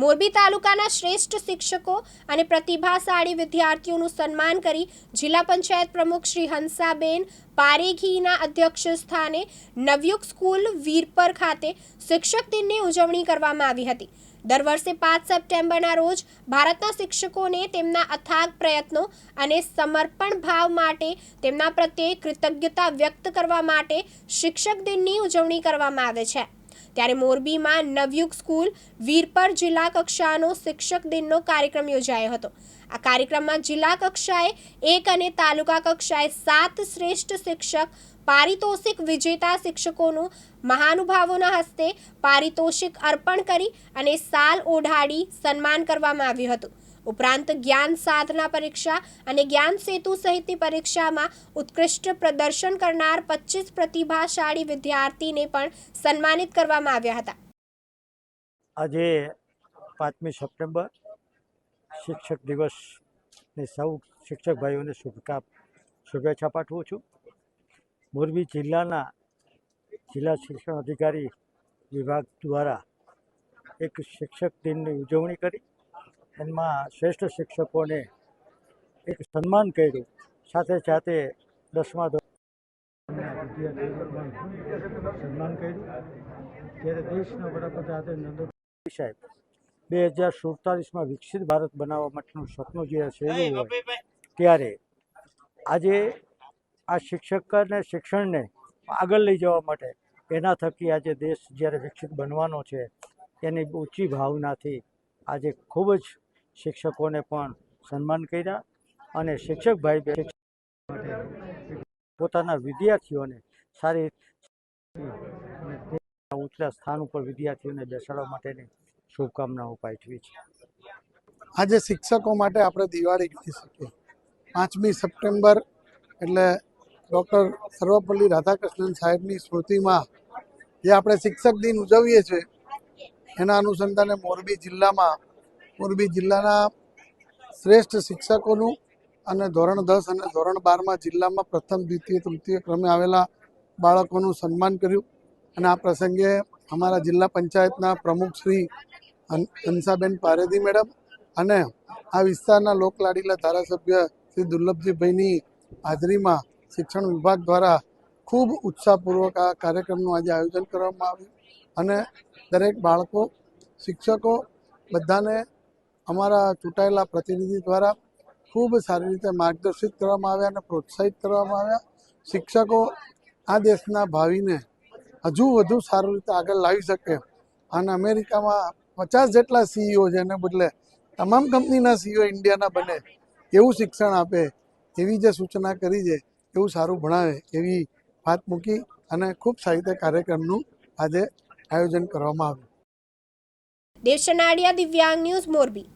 મોરબી તાલુકાના શ્રેષ્ઠ શિક્ષકો અને પ્રતિભાશાળી વિદ્યાર્થીઓનું સન્માન કરી જિલ્લા પંચાયત પ્રમુખ શ્રી હંસાબેન પારેખીના અધ્યક્ષ સ્થાને નવયુગ સ્કૂલ વીરપર ખાતે શિક્ષક દિનની ઉજવણી કરવામાં આવી હતી. દર વર્ષે પાંચ સપ્ટેમ્બરના રોજ ભારતના શિક્ષકોને તેમના અથાગ પ્રયત્નો અને સમર્પણ ભાવ માટે તેમના પ્રત્યે કૃતજ્ઞતા વ્યક્ત કરવા માટે શિક્ષક દિનની ઉજવણી કરવામાં આવે છે. ત્યારે મોરબીમાં નવયુગ સ્કૂલ વીરપર જિલ્લા કક્ષાનો શિક્ષક દિનનો કાર્યક્રમ યોજાયો હતો. આ કાર્યક્રમમાં જિલ્લા કક્ષાએ એક અને તાલુકા કક્ષાએ સાત શ્રેષ્ઠ શિક્ષક, પારિતોષિક વિજેતા શિક્ષકોનું મહાનુભાવોના હસ્તે પારિતોષિક અર્પણ કરી અને સાલ ઓઢાડી સન્માન કરવામાં આવ્યું હતું. ઉપરાંત જ્ઞાન સાધના પરીક્ષા અને જ્ઞાન સેતુ સહિતની પરીક્ષામાં ઉત્કૃષ્ટ પ્રદર્શન કરનાર પચીસ પ્રતિભાશાળી વિદ્યાર્થીને પણ સન્માનિત કરવામાં આવ્યા હતા. આજે પાંચમી સપ્ટેમ્બર શિક્ષક દિવસની સૌ શિક્ષક ભાઈઓને શુભકા, શુભેચ્છા પાઠવું છું. મોરબી જિલ્લાના જિલ્લા શિક્ષણ અધિકારી વિભાગ દ્વારા એક શિક્ષક દિનની ઉજવણી કરી. એમાં શ્રેષ્ઠ શિક્ષકોને એક સન્માન કર્યું. સાથે સાથે દસમા ધોરણના સન્માન કર્યું. ત્યારે દેશના વડાપ્રધાન નરેન્દ્ર સાહેબ બે હજાર સુડતાલીસમાં વિકસિત ભારત બનાવવા માટેનું સપનું જે સેવ્યું ત્યારે આજે આ શિક્ષક અને શિક્ષણને આગળ લઈ જવા માટે એના થકી આજે દેશ જ્યારે વિકસિત બનવાનો છે, એની ઊંચી ભાવનાથી આજે ખૂબ જ શિક્ષકોને પણ સન્માન કર્યા અને શિક્ષક ભાઈ પોતાના વિદ્યાર્થીઓને સારી ઊંચલા ઊંચા સ્થાન ઉપર વિદ્યાર્થીઓને બેસાડવા માટેની શુભકામનાઓ પાઠવી છે. આજે શિક્ષકો માટે આપણે દિવાળી ગણી શકીએ. પાંચમી સપ્ટેમ્બર એટલે ડૉક્ટર સર્વપલ્લી રાધાકૃષ્ણન સાહેબની સ્મૃતિમાં જે આપણે શિક્ષક દિન ઉજવીએ છીએ, એના અનુસંધાને મોરબી જિલ્લામાં મોરબી જિલ્લાના શ્રેષ્ઠ શિક્ષકોનું અને ધોરણ દસ અને ધોરણ બારમાં જિલ્લામાં પ્રથમ, દ્વિતીય, તૃતીય ક્રમે આવેલા બાળકોનું સન્માન કર્યું. અને આ પ્રસંગે અમારા જિલ્લા પંચાયતના પ્રમુખ શ્રી હંસાબેન પારેદી મેડમ અને આ વિસ્તારના લોકલાડીલા ધારાસભ્ય શ્રી દુર્લભજીભાઈની હાજરીમાં શિક્ષણ વિભાગ દ્વારા ખૂબ ઉત્સાહપૂર્વક આ કાર્યક્રમનું આજે આયોજન કરવામાં આવ્યું. અને દરેક બાળકો, શિક્ષકો બધાને અમારા ચૂંટાયેલા પ્રતિનિધિ દ્વારા ખૂબ સારી રીતે માર્ગદર્શિત કરવામાં આવ્યા અને પ્રોત્સાહિત કરવામાં આવ્યા. શિક્ષકો આ દેશના ભાવિને હજુ વધુ સારી રીતે આગળ લાવી શકે. અને અમેરિકામાં પચાસ જેટલા સીઈઓ છે એને બદલે તમામ કંપનીના સીઈઓ ઇન્ડિયાના બને એવું શિક્ષણ આપે, એવી જે સૂચના કરી છે, એવું સારું ભણાવે એવી વાત મૂકી અને ખૂબ રીતે કાર્યક્રમનું આજે આયોજન કરવામાં આવ્યું. દેશનાડિયા દિવ્યાંગ ન્યૂઝ મોરબી